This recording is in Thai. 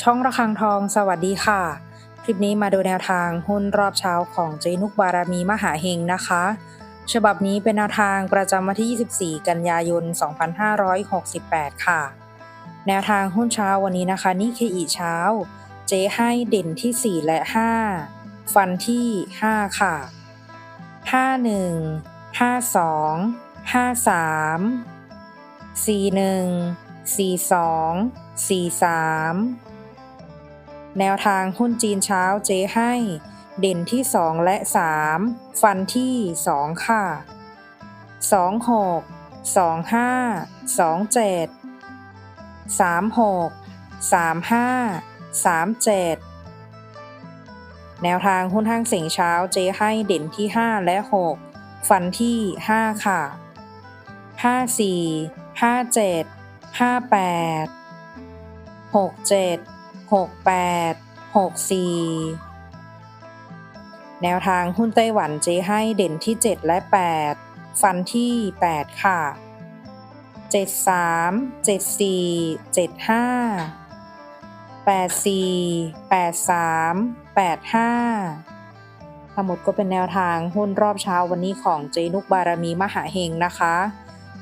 ช่องระฆังทองสวัสดีค่ะ คลิปนี้มาดูแนวทางหุ้นรอบเช้าของเจนุกบารมีมหาเฮงนะคะ ฉบับนี้เป็นแนวทางประจำวันที่ 24 กันยายน 2568 ค่ะ แนวทางหุ้นเช้าวันนี้นะคะนี่คืออีเช้า เจให้เด่นที่ 4 และ 5 ฟันที่ 5 ค่ะ 51 52 53 41 42 43 แนวทางหุ้นจีนเช้าเจให้ เด่นที่ 2 และ 3 ฟันที่ 2 ค่ะ 26 25 27 36 35 37 แนวทางหุ้นห้างเสียงเช้าเจให้เด่นที่ 5 และ 6 ฟันที่ 5 ค่ะ 54 57 58 67 68 64 แนวทางหุ้นไต้หวันเจให้เด่นที่ 7 และ 8 ฟันที่ 8 ค่ะ 73 74 75 84 83 85 ทั้งหมดก็เป็นแนวทางหุ้นรอบเช้าวันนี้ของเจนุกบารมีมหาเฮงนะคะ